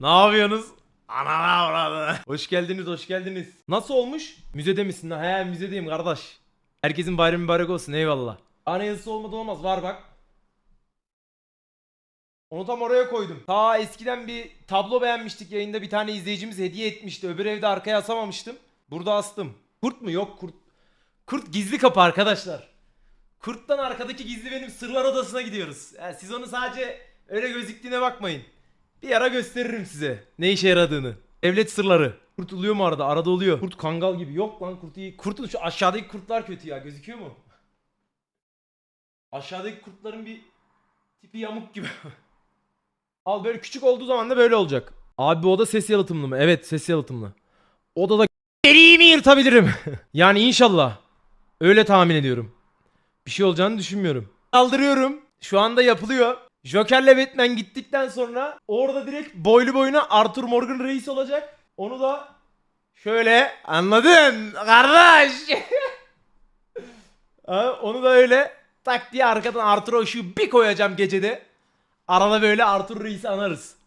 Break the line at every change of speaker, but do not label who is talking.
Ne yapıyorsunuz? Anana avradı. Hoş geldiniz, hoş geldiniz. Nasıl olmuş? Müzede misin? He müzedeyim kardeş. Herkesin bayramı mübarek olsun eyvallah. Ana yazısı olmadan olmaz. Var bak. Onu tam oraya koydum. Ta eskiden bir tablo beğenmiştik yayında bir tane izleyicimiz hediye etmişti. Öbür evde arkaya asamamıştım. Burada astım. Kurt mu? Yok kurt. Kurt gizli kapı arkadaşlar. Kurttan arkadaki gizli benim sırlar odasına gidiyoruz. Yani siz onu sadece öyle gözüktüğüne bakmayın. Bir ara gösteririm size ne işe yaradığını. Devlet sırları. Kurt oluyor mu arada? Arada oluyor. Kurt kangal gibi. Yok lan kurt iyi. Kurtun şu aşağıdaki kurtlar kötü ya. Gözüküyor mu? Aşağıdaki kurtların bir tipi yamuk gibi. Al böyle küçük olduğu zaman da böyle olacak. Abi bu oda ses yalıtımlı mı? Evet ses yalıtımlı. Odada deliğimi yırtabilirim. yani inşallah. Öyle tahmin ediyorum. Bir şey olacağını düşünmüyorum. Kaldırıyorum. Şu anda yapılıyor. Joker'le Batman gittikten sonra orada direkt boylu boyuna Arthur Morgan reis olacak. Onu da şöyle anladın kardeş. Onu da öyle tak diye arkadan Arthur'a ışığı bir koyacağım gecede. Arada böyle Arthur reisi anarız.